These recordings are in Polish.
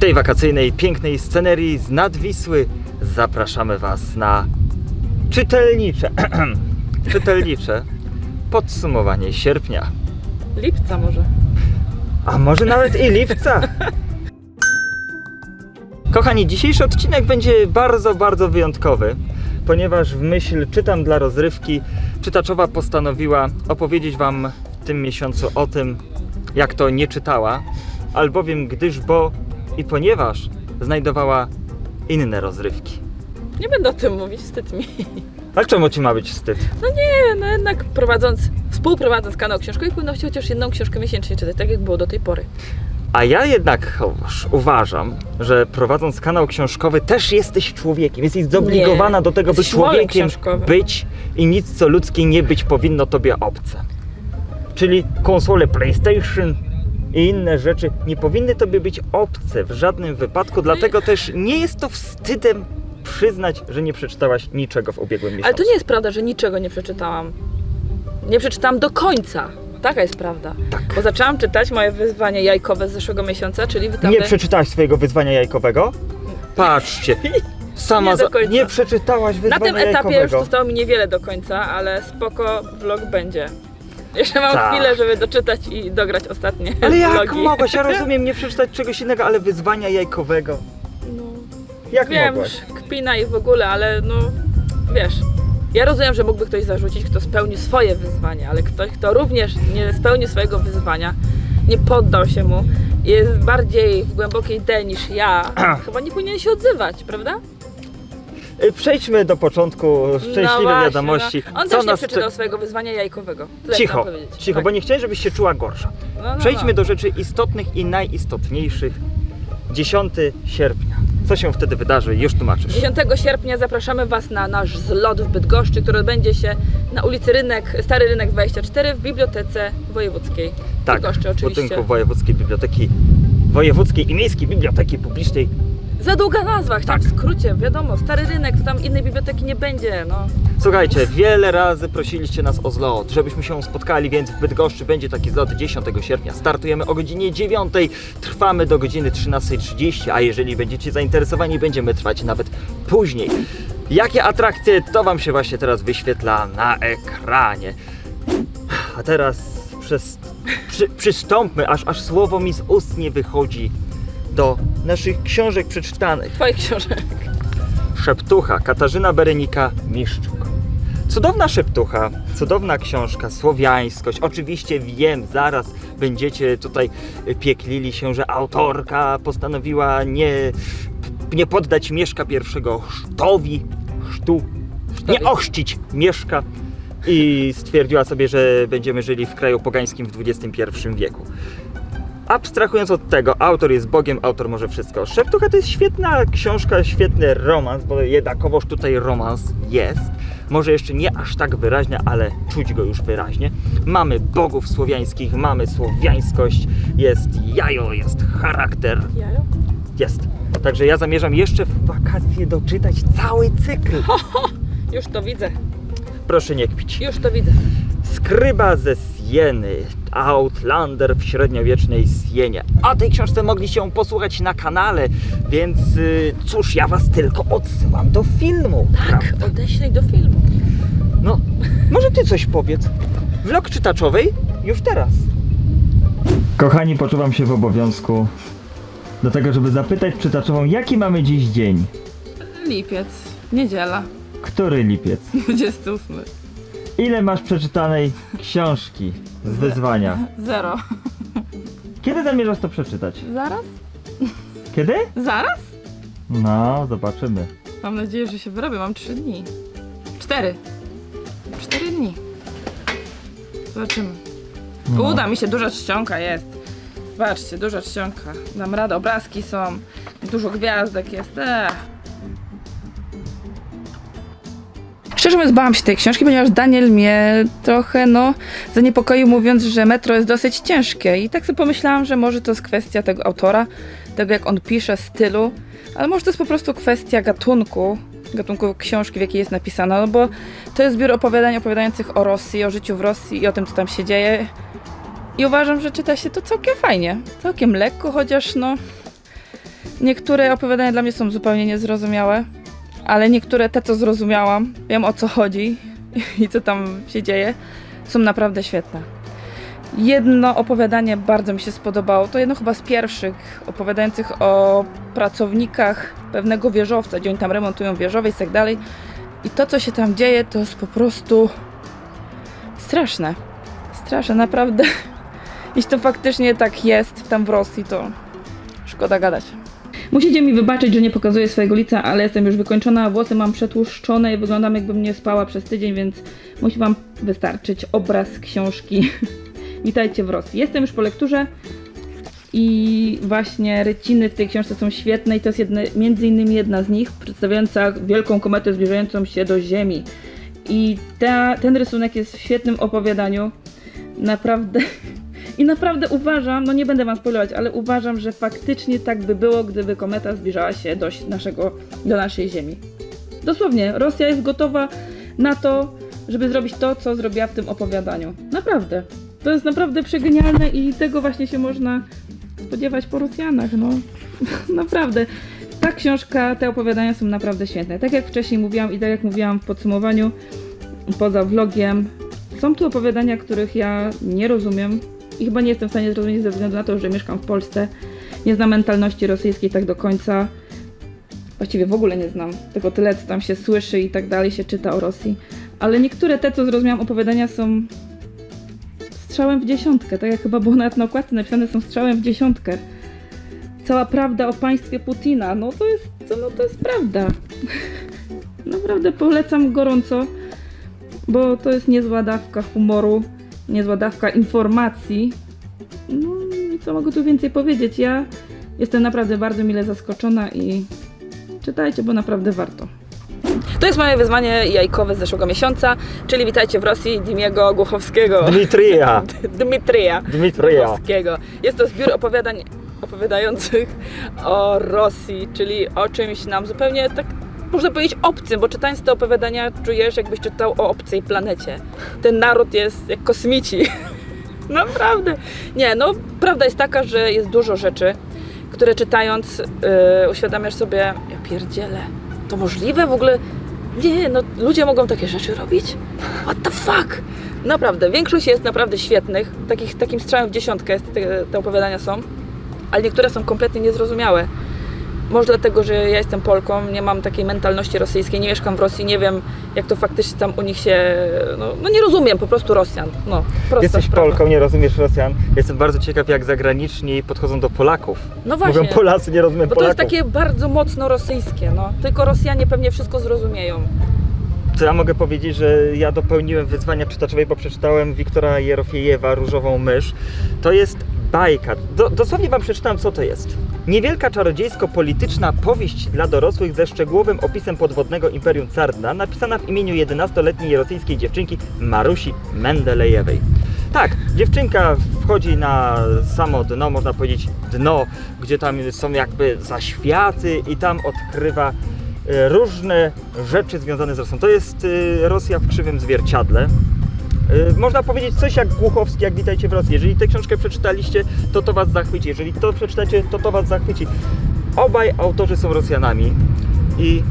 tej wakacyjnej, pięknej scenerii z Nadwisły zapraszamy Was na czytelnicze, czytelnicze podsumowanie sierpnia, Lipca może. a może nawet i lipca. Kochani, dzisiejszy odcinek będzie bardzo, bardzo wyjątkowy, ponieważ w myśl Czytam dla rozrywki czytaczowa postanowiła opowiedzieć Wam w tym miesiącu o tym, jak to nie czytała, albowiem gdyż, bo i ponieważ znajdowała inne rozrywki. Nie będę o tym mówić, wstyd mi. Ale czemu Ci ma być wstyd? No nie, no jednak prowadząc, współprowadząc kanał książkowy, powinno się chociaż jedną książkę miesięcznie czytać, tak jak było do tej pory. A ja jednak uważam, że prowadząc kanał książkowy też jesteś człowiekiem. Jesteś zobligowana do tego, by jesteś molem człowiekiem książkowym. być i nic co ludzkie nie być powinno tobie obce. Czyli konsole PlayStation i inne rzeczy nie powinny tobie być obce w żadnym wypadku, dlatego też nie jest to wstydem przyznać, że nie przeczytałaś niczego w ubiegłym miesiącu. Ale to nie jest prawda, że niczego nie przeczytałam. Nie przeczytałam do końca. Taka jest prawda. Tak. Bo zaczęłam czytać moje wyzwanie jajkowe z zeszłego miesiąca, czyli wytamy... Nie przeczytałaś swojego wyzwania jajkowego? Patrzcie, sama Nie za... nie przeczytałaś Na wyzwania tym etapie już jajkowego. zostało mi niewiele do końca, ale spoko, vlog będzie. Jeszcze mam Tak. chwilę, żeby doczytać i dograć ostatnie Ale jak vlogi. mogłaś? Ja rozumiem nie przeczytać czegoś innego, ale wyzwania jajkowego. No. Jak Wiem, mogłaś? kpina i w ogóle, ale no wiesz. Ja rozumiem, że mógłby ktoś zarzucić, kto spełnił swoje wyzwanie, ale ktoś, kto również nie spełnił swojego wyzwania, nie poddał się mu, jest bardziej w głębokiej D niż ja, chyba nie powinien się odzywać, prawda? Y, Przejdźmy do początku szczęśliwej no właśnie, wiadomości. No. On Co też nie nas przeczytał swojego wyzwania jajkowego. Tyle Cicho, chciałam powiedzieć. cicho, Tak. bo nie chciałem, żebyś się czuła gorsza. No, no, Przejdźmy no. do rzeczy istotnych i najistotniejszych. 10 sierpnia. Co się wtedy wydarzy? Już tłumaczysz. 10 sierpnia zapraszamy Was na nasz zlot w Bydgoszczy, który odbędzie się na ulicy Rynek, Stary Rynek 24 w Bibliotece Wojewódzkiej. Tak, Bydgoszczy w oczywiście. budynku Wojewódzkiej Biblioteki Wojewódzkiej i Miejskiej Biblioteki Publicznej. Za długa nazwa, Tak. w skrócie, wiadomo, Stary Rynek, tam innej biblioteki nie będzie, no. Słuchajcie, wiele razy prosiliście nas o zlot, żebyśmy się spotkali, więc w Bydgoszczy będzie taki zlot 10 sierpnia. Startujemy o godzinie 9, trwamy do godziny 13.30, a jeżeli będziecie zainteresowani, będziemy trwać nawet później. Jakie atrakcje, to Wam się właśnie teraz wyświetla na ekranie. A teraz przez, przy, przystąpmy, aż, aż słowo mi z ust nie wychodzi, do naszych książek przeczytanych. Twoich książek. Szeptucha, Katarzyna Berenika Miszczuk. Cudowna szeptucha, cudowna książka, słowiańskość. Oczywiście wiem, zaraz będziecie tutaj pieklili się, że autorka postanowiła nie, nie poddać Mieszka pierwszego chrztowi, chrztu, Chrztowi. nie ochrzcić Mieszka i stwierdziła sobie, że będziemy żyli w kraju pogańskim w XXI wieku. Abstrahując od tego, autor jest Bogiem, autor może wszystko. Szeptucha to jest świetna książka, świetny romans, bo jednakowoż tutaj romans jest. Może jeszcze nie aż tak wyraźnie, ale czuć go już wyraźnie. Mamy bogów słowiańskich, mamy słowiańskość, jest jajo, jest charakter, Jajo? jest. Także ja zamierzam jeszcze w wakacje doczytać cały cykl. Już to widzę, Proszę nie kpić. już to widzę. Skryba ze Sieny, Outlander w średniowiecznej Sienie. O tej książce mogliście posłuchać na kanale, więc y, cóż, ja was tylko odsyłam do filmu. Tak, prawda? odeślij do filmu. No, może ty coś powiedz. Vlog czytaczowej już teraz. Kochani, poczuwam się w obowiązku do tego, żeby zapytać czytaczową, jaki mamy dziś dzień. Lipiec, niedziela, Który lipiec? 28. Ile masz przeczytanej książki z wyzwania? Zero. Kiedy zamierzasz to przeczytać? Zaraz? Kiedy? Zaraz? No, zobaczymy. Mam nadzieję, że się wyrobię, mam 3 dni. 4. 4 dni. Zobaczymy. No. Uda mi się, duża czcionka jest. Zobaczcie, duża czcionka. Dam radę, obrazki są, dużo gwiazdek jest. Ech. Szczerze mówiąc, bałam się tej książki, ponieważ Daniel mnie trochę, no, zaniepokoił mówiąc, że metro jest dosyć ciężkie. I tak sobie pomyślałam, że może to jest kwestia tego autora, tego jak on pisze, stylu, ale może to jest po prostu kwestia gatunku, gatunku książki, w jakiej jest napisana, no bo to jest zbiór opowiadań opowiadających o Rosji, o życiu w Rosji i o tym, co tam się dzieje. I uważam, że czyta się to całkiem fajnie, całkiem lekko, chociaż no Niektóre opowiadania dla mnie są zupełnie niezrozumiałe, ale niektóre te, co zrozumiałam, wiem o co chodzi i co tam się dzieje, są naprawdę świetne. Jedno opowiadanie bardzo mi się spodobało. To jedno chyba z pierwszych opowiadających o pracownikach pewnego wieżowca, gdzie oni tam remontują wieżowiec i tak dalej. I to, co się tam dzieje, to jest po prostu straszne. Straszne, naprawdę. Jeśli to faktycznie tak jest tam w Rosji, to szkoda gadać. Musicie mi wybaczyć, że nie pokazuję swojego lica, ale jestem już wykończona, włosy mam przetłuszczone i wyglądam jakbym nie spała przez tydzień, więc musi wam wystarczyć obraz książki. Witajcie w Rosji. Jestem już po lekturze i właśnie ryciny w tej książce są świetne i to jest jedne, między innymi jedna z nich, przedstawiająca wielką kometę zbliżającą się do Ziemi. I ta, ten rysunek jest w świetnym opowiadaniu. Naprawdę. I naprawdę uważam, no nie będę wam spoilować, ale uważam, że faktycznie tak by było, gdyby kometa zbliżała się do naszego, do naszej Ziemi. Dosłownie, Rosja jest gotowa na to, żeby zrobić to, co zrobiła w tym opowiadaniu. Naprawdę. To jest naprawdę przegenialne i tego właśnie się można spodziewać po Rosjanach, no. naprawdę. Ta książka, te opowiadania są naprawdę świetne. Tak jak wcześniej mówiłam i tak jak mówiłam w podsumowaniu, poza vlogiem, są tu opowiadania, których ja nie rozumiem i chyba nie jestem w stanie zrozumieć ze względu na to, że mieszkam w Polsce. Nie znam mentalności rosyjskiej tak do końca. Właściwie w ogóle nie znam. Tylko tyle, co tam się słyszy i tak dalej, się czyta o Rosji. Ale niektóre te, co zrozumiałam, opowiadania są strzałem w dziesiątkę. Tak jak chyba było nawet na okładce napisane, są strzałem w dziesiątkę. Cała prawda o państwie Putina. No to jest, no to jest prawda. Naprawdę polecam gorąco, bo to jest niezła dawka humoru, niezła dawka informacji. No i co mogę tu więcej powiedzieć? Ja jestem naprawdę bardzo mile zaskoczona i czytajcie, bo naprawdę warto. To jest moje wyzwanie jajkowe z zeszłego miesiąca, czyli witajcie w Rosji Dimiego Głuchowskiego. Dmitrija! Dmitrija Dmitrija! Głuchowskiego. Jest to zbiór opowiadań opowiadających o Rosji, czyli o czymś nam zupełnie tak można powiedzieć obcym, bo czytając te opowiadania czujesz jakbyś czytał o obcej planecie. Ten naród jest jak kosmici. Naprawdę. Nie, no prawda jest taka, że jest dużo rzeczy, które czytając yy, uświadamiasz sobie, ja pierdzielę, to możliwe w ogóle? Nie, no ludzie mogą takie rzeczy robić? What the fuck? Naprawdę, większość jest naprawdę świetnych, takich, takim strzałem w dziesiątkę te, te opowiadania są, ale niektóre są kompletnie niezrozumiałe. Może dlatego, że ja jestem Polką, nie mam takiej mentalności rosyjskiej, nie mieszkam w Rosji, nie wiem jak to faktycznie tam u nich się... No, no nie rozumiem po prostu Rosjan. No, Jesteś sprawa. Polką, nie rozumiesz Rosjan. Jestem bardzo ciekaw, jak zagraniczni podchodzą do Polaków. No właśnie. Mówią Polacy, nie rozumiem Bo to Polaków. jest takie bardzo mocno rosyjskie, no. Tylko Rosjanie pewnie wszystko zrozumieją. To ja mogę powiedzieć, że ja dopełniłem wyzwania czytaczowej, bo przeczytałem Wiktora Jerofiejewa, Różową Mysz. To jest bajka. Do, dosłownie wam przeczytam, co to jest. Niewielka czarodziejsko-polityczna powieść dla dorosłych ze szczegółowym opisem podwodnego imperium Cardna, napisana w imieniu 11-letniej rosyjskiej dziewczynki Marusi Mendelejewej. Tak, dziewczynka wchodzi na samo dno, można powiedzieć dno, gdzie tam są jakby zaświaty i tam odkrywa e, różne rzeczy związane z Rosją. To jest e, Rosja w krzywym zwierciadle. E, Można powiedzieć coś jak Głuchowski, jak Witajcie w Rosji. Jeżeli tę książkę przeczytaliście, to to Was zachwyci. Jeżeli to przeczytacie, to to Was zachwyci. Obaj autorzy są Rosjanami i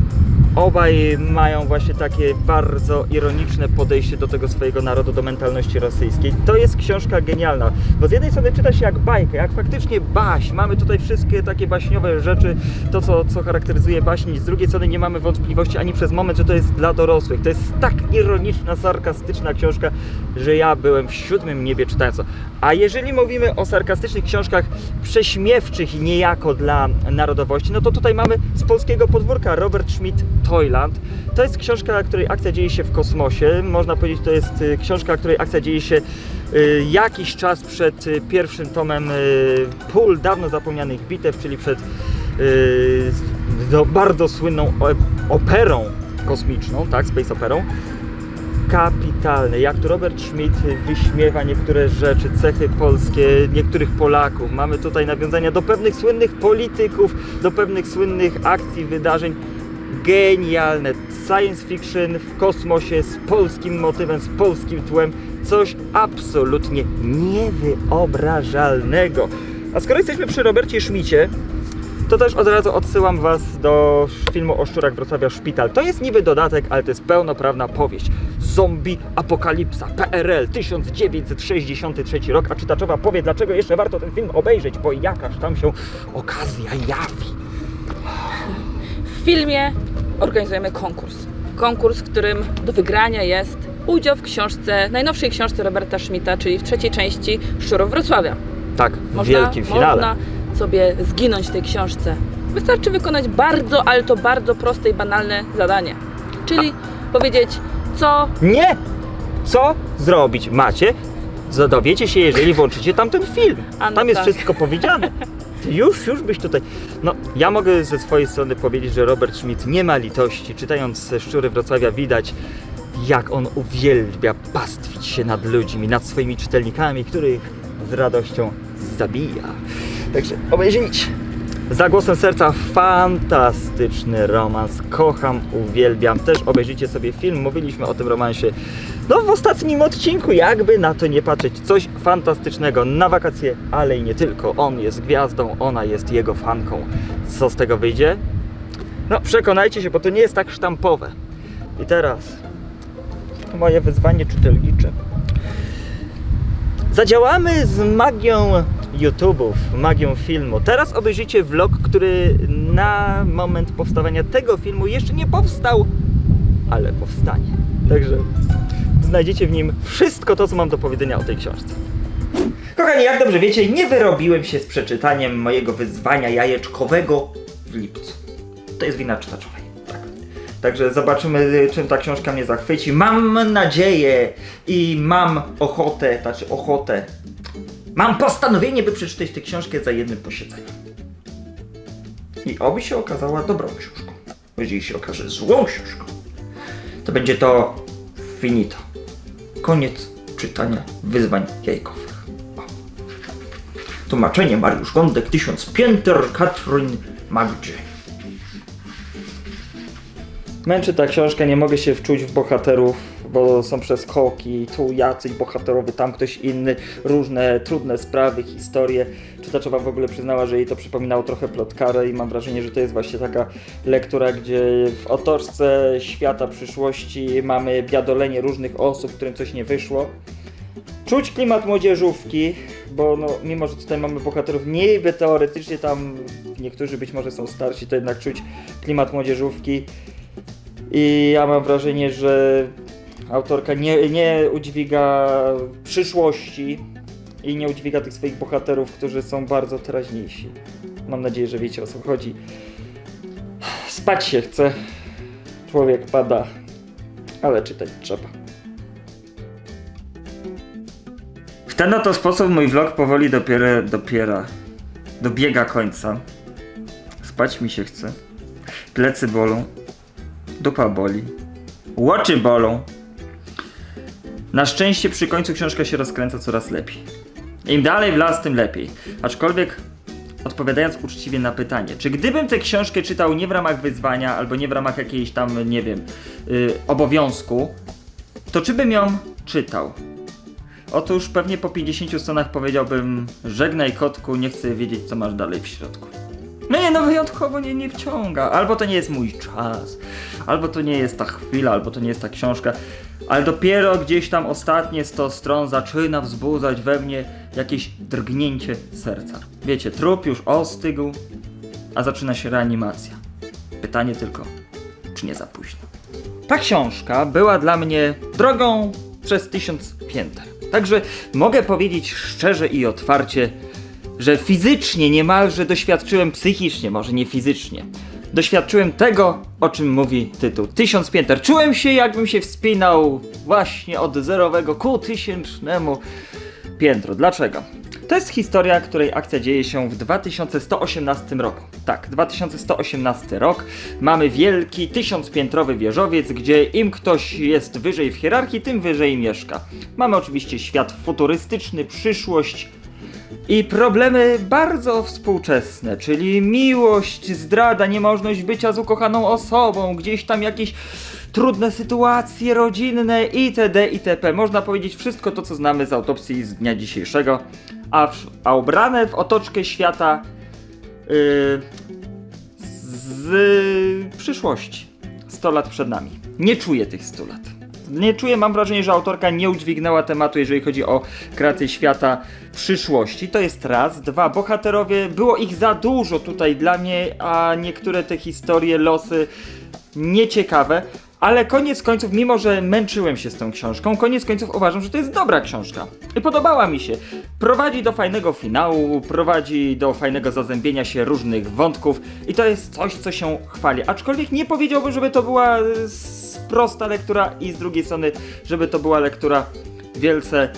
obaj mają właśnie takie bardzo ironiczne podejście do tego swojego narodu, do mentalności rosyjskiej. To jest książka genialna, bo z jednej strony czyta się jak bajkę, jak faktycznie baś. Mamy tutaj wszystkie takie baśniowe rzeczy, to co, co charakteryzuje baśni. Z drugiej strony nie mamy wątpliwości ani przez moment, że to jest dla dorosłych. To jest tak ironiczna, sarkastyczna książka, że ja byłem w siódmym niebie czytając. A jeżeli mówimy o sarkastycznych książkach prześmiewczych niejako dla narodowości, no to tutaj mamy z polskiego podwórka Robert Schmidt Toyland. To jest książka, której akcja dzieje się w kosmosie. Można powiedzieć, to jest y, książka, której akcja dzieje się y, jakiś czas przed y, pierwszym tomem Pól dawno zapomnianych bitew, czyli przed bardzo słynną operą kosmiczną, tak, space operą kapitalny. Jak tu Robert Schmidt wyśmiewa niektóre rzeczy, cechy polskie, niektórych Polaków. Mamy tutaj nawiązania do pewnych słynnych polityków, do pewnych słynnych akcji, wydarzeń. Genialne. Science fiction w kosmosie z polskim motywem, z polskim tłem. Coś absolutnie niewyobrażalnego. A skoro jesteśmy przy Robercie Schmicie, to też od razu odsyłam Was do filmu o szczurach Wrocławia Szpital. To jest niby dodatek, ale to jest pełnoprawna powieść. Zombie Apokalipsa, PRL 1963 rok, a czytaczowa powie, dlaczego jeszcze warto ten film obejrzeć, bo jakaż tam się okazja jawi. W filmie organizujemy konkurs. Konkurs, w którym do wygrania jest udział w książce, najnowszej książce Roberta Schmidta, czyli w trzeciej części Szczurów Wrocławia. Tak, w Można, wielkim finale. można sobie zginąć w tej książce. Wystarczy wykonać bardzo, ale to bardzo proste i banalne zadanie. Czyli powiedzieć, co Nie! Co zrobić macie? Dowiecie się, jeżeli włączycie tamten film. A no Tam jest tak. wszystko powiedziane. Już, już byś tutaj. No, ja mogę ze swojej strony powiedzieć, że Robert Schmidt nie ma litości. Czytając Szczury Wrocławia widać, jak on uwielbia pastwić się nad ludźmi, nad swoimi czytelnikami, których z radością zabija. Także obejrzyjcie. Za głosem serca fantastyczny romans. Kocham, uwielbiam. Też obejrzyjcie sobie film. Mówiliśmy o tym romansie no w ostatnim odcinku, jakby na to nie patrzeć. Coś fantastycznego na wakacje, ale i nie tylko. On jest gwiazdą, ona jest jego fanką. Co z tego wyjdzie? No przekonajcie się, bo to nie jest tak sztampowe. I teraz moje wyzwanie czytelnicze. Zadziałamy z magią YouTube'ów, magią filmu. Teraz obejrzycie vlog, który na moment powstawania tego filmu jeszcze nie powstał, ale powstanie. Także znajdziecie w nim wszystko to, co mam do powiedzenia o tej książce. Kochani, jak dobrze wiecie, nie wyrobiłem się z przeczytaniem mojego wyzwania jajeczkowego w lipcu. To jest wina czytaczowej. Tak. Także zobaczymy, czym ta książka mnie zachwyci. Mam nadzieję i mam ochotę, znaczy ochotę. Mam postanowienie, by przeczytać tę książkę za jednym posiedzeniem. I oby się okazała dobrą książką. Jeżeli się okaże złą książką, to będzie to finito. Koniec czytania wyzwań jajkowych. O. Tłumaczenie Mariusz Gądek, Tysiąc Pięter, Katrin Magdzie. Męczy ta książka, nie mogę się wczuć w bohaterów, bo są przeskoki, tu jacyś bohaterowy, tam ktoś inny, różne trudne sprawy, historie. Czytaczowa w ogóle przyznała, że jej to przypominało trochę plotkarę i mam wrażenie, że to jest właśnie taka lektura, gdzie w otoczce świata przyszłości mamy biadolenie różnych osób, którym coś nie wyszło. Czuć klimat młodzieżówki, bo no, mimo, że tutaj mamy bohaterów niby teoretycznie tam niektórzy być może są starsi, to jednak czuć klimat młodzieżówki. I ja mam wrażenie, że autorka nie, nie udźwiga przyszłości i nie udźwiga tych swoich bohaterów, którzy są bardzo teraźniejsi. Mam nadzieję, że wiecie o co chodzi. Spać się chce, człowiek pada, ale czytać trzeba. W ten oto sposób mój vlog powoli dopiero, dopiera, dobiega końca. Spać mi się chce, plecy bolą, dupa boli, łoczy bolą. Na szczęście przy końcu książka się rozkręca coraz lepiej. Im dalej w las, tym lepiej. Aczkolwiek odpowiadając uczciwie na pytanie, czy gdybym tę książkę czytał nie w ramach wyzwania, albo nie w ramach jakiejś tam, nie wiem, yy, obowiązku, to czy bym ją czytał? Otóż pewnie po 50 stronach powiedziałbym żegnaj kotku, nie chcę wiedzieć co masz dalej w środku. No nie, no wyjątkowo nie, nie wciąga. Albo to nie jest mój czas, albo to nie jest ta chwila, albo to nie jest ta książka. Ale dopiero gdzieś tam ostatnie 100 stron zaczyna wzbudzać we mnie jakieś drgnięcie serca. Wiecie, trup już ostygł, a zaczyna się reanimacja. Pytanie tylko, czy nie za późno? Ta książka była dla mnie drogą przez tysiąc pięter. Także mogę powiedzieć szczerze i otwarcie, że fizycznie niemalże doświadczyłem psychicznie, może nie fizycznie. Doświadczyłem tego, o czym mówi tytuł. Tysiąc pięter. Czułem się, jakbym się wspinał właśnie od zerowego ku tysięcznemu piętro. Dlaczego? To jest historia, której akcja dzieje się w 2118 roku. Tak, 2118 rok. Mamy wielki, tysiącpiętrowy wieżowiec, gdzie im ktoś jest wyżej w hierarchii, tym wyżej mieszka. Mamy oczywiście świat futurystyczny, przyszłość, i problemy bardzo współczesne, czyli miłość, zdrada, niemożność bycia z ukochaną osobą, gdzieś tam jakieś trudne sytuacje rodzinne itd. itp. Można powiedzieć wszystko to, co znamy z autopsji z dnia dzisiejszego, a, w, a ubrane w otoczkę świata yy, z y, przyszłości. 100 lat przed nami. Nie czuję tych 100 lat. Nie czuję, mam wrażenie, że autorka nie udźwignęła tematu, jeżeli chodzi o kreację świata przyszłości. To jest raz. Dwa, bohaterowie, było ich za dużo tutaj dla mnie, a niektóre te historie, losy nieciekawe. Ale koniec końców, mimo że męczyłem się z tą książką, koniec końców uważam, że to jest dobra książka. I podobała mi się. Prowadzi do fajnego finału, prowadzi do fajnego zazębienia się różnych wątków i to jest coś, co się chwali. Aczkolwiek nie powiedziałbym, żeby to była prosta lektura i z drugiej strony, żeby to była lektura wielce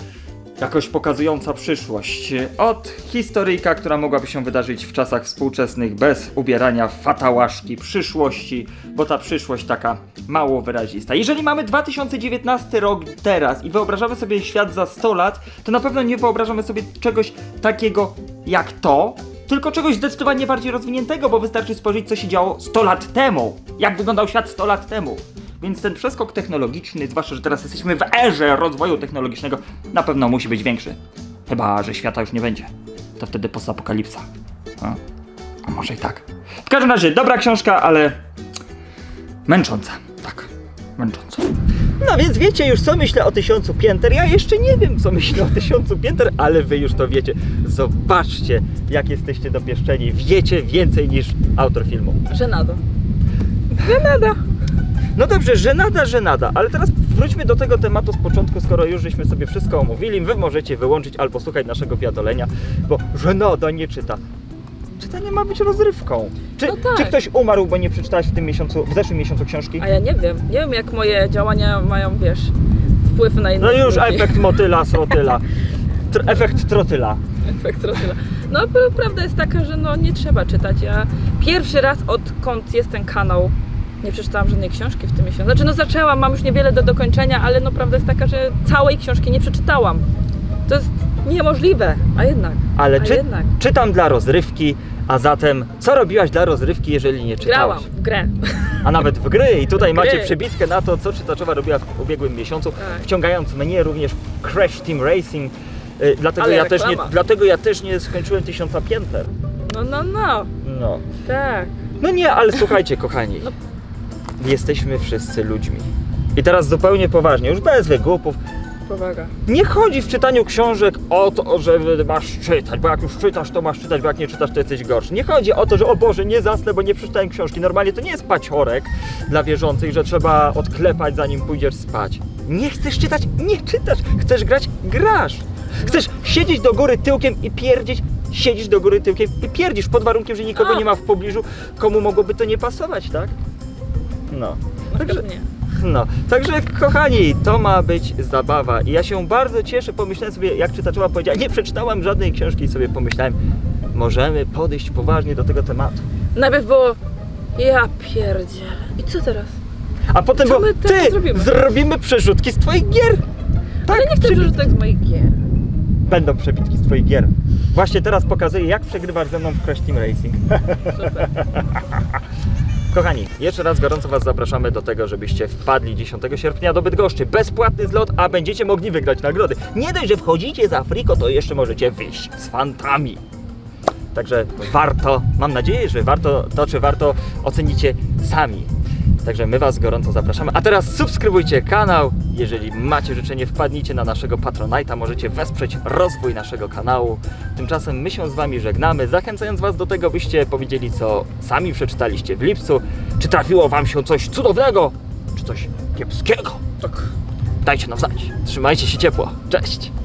jakoś pokazująca przyszłość. Od historyjka, która mogłaby się wydarzyć w czasach współczesnych bez ubierania fatałaszki przyszłości, bo ta przyszłość taka mało wyrazista. Jeżeli mamy 2019 rok teraz i wyobrażamy sobie świat za 100 lat, to na pewno nie wyobrażamy sobie czegoś takiego jak to, tylko czegoś zdecydowanie bardziej rozwiniętego, bo wystarczy spojrzeć, co się działo 100 lat temu. Jak wyglądał świat 100 lat temu. Więc ten przeskok technologiczny, zwłaszcza, że teraz jesteśmy w erze rozwoju technologicznego, na pewno musi być większy. Chyba, że świata już nie będzie. To wtedy postapokalipsa. A? A może i tak. W każdym razie, dobra książka, ale męcząca. Tak, męcząca. No więc wiecie już co myślę o tysiącu pięter. Ja jeszcze nie wiem co myślę o tysiącu pięter, ale wy już to wiecie. Zobaczcie jak jesteście dopieszczeni. Wiecie więcej niż autor filmu. Żenado. Żenada. No dobrze, żenada, żenada, ale teraz wróćmy do tego tematu z początku, skoro już żeśmy sobie wszystko omówili. Wy możecie wyłączyć albo słuchać naszego wiadolenia, bo żenada nie czyta. Czytanie ma być rozrywką. Czy, No tak. czy ktoś umarł, bo nie przeczytałeś w tym miesiącu, w zeszłym miesiącu książki? A ja nie wiem. Nie wiem jak moje działania mają, wiesz, wpływ na innych No już ludzi. efekt motyla, srotyla. Tr- efekt trotyla. Efekt rotyla. No prawda jest taka, że no nie trzeba czytać. Ja pierwszy raz odkąd jest ten kanał nie przeczytałam żadnej książki w tym miesiącu. Znaczy no zaczęłam, mam już niewiele do dokończenia, ale no prawda jest taka, że całej książki nie przeczytałam. To jest niemożliwe, a jednak. Ale a czy, jednak. czytam dla rozrywki, a zatem co robiłaś dla rozrywki, jeżeli nie czytałaś? Grałam w grę. A nawet w gry. I tutaj W macie gry. przebitkę na to, co czytaczowa robiła w ubiegłym miesiącu, Tak. wciągając mnie również w Crash Team Racing. Y, Dlatego Ale ja, też nie, dlatego ja też nie skończyłem tysiąca pięter. No, no, no. No. Tak. No nie, ale słuchajcie, kochani. No. Jesteśmy wszyscy ludźmi. I teraz zupełnie poważnie, już bez wygłupów. Powaga. Nie chodzi w czytaniu książek o to, że masz czytać, bo jak już czytasz, to masz czytać, bo jak nie czytasz, to jesteś gorszy. Nie chodzi o to, że o Boże, nie zasnę, bo nie przeczytałem książki. Normalnie to nie jest paciorek dla wierzących, że trzeba odklepać zanim pójdziesz spać. Nie chcesz czytać? Nie czytasz. Chcesz grać? Grasz. Chcesz siedzieć do góry tyłkiem i pierdzieć? Siedzisz do góry tyłkiem i pierdzisz pod warunkiem, że nikogo nie ma w pobliżu, komu mogłoby to nie pasować, tak? No. Także- nie. No, także kochani, to ma być zabawa i ja się bardzo cieszę, pomyślałem sobie, jak czytaczowa powiedziała, nie przeczytałam żadnej książki i sobie pomyślałem, możemy podejść poważnie do tego tematu. Najpierw było ja pierdzielę. I co teraz? A potem Co było, my teraz ty, zrobimy? zrobimy przerzutki z twoich gier. Tak, Ale nie chcę wyrzutek z moich gier. Będą przebitki z twoich gier. Właśnie teraz pokazuję, jak przegrywasz ze mną w Crash Team Racing. Super. Kochani, jeszcze raz gorąco Was zapraszamy do tego, żebyście wpadli 10 sierpnia do Bydgoszczy. Bezpłatny zlot, a będziecie mogli wygrać nagrody. Nie dość, że wchodzicie z Afriko, to jeszcze możecie wyjść z fantami. Także warto, mam nadzieję, że warto to, czy warto ocenicie sami. Także my Was gorąco zapraszamy. A teraz subskrybujcie kanał. Jeżeli macie życzenie, wpadnijcie na naszego Patronite'a. Możecie wesprzeć rozwój naszego kanału. Tymczasem my się z Wami żegnamy, zachęcając Was do tego, byście powiedzieli, co sami przeczytaliście w lipcu. Czy trafiło Wam się coś cudownego, czy coś kiepskiego. Tak. Dajcie nam znać. Trzymajcie się ciepło. Cześć!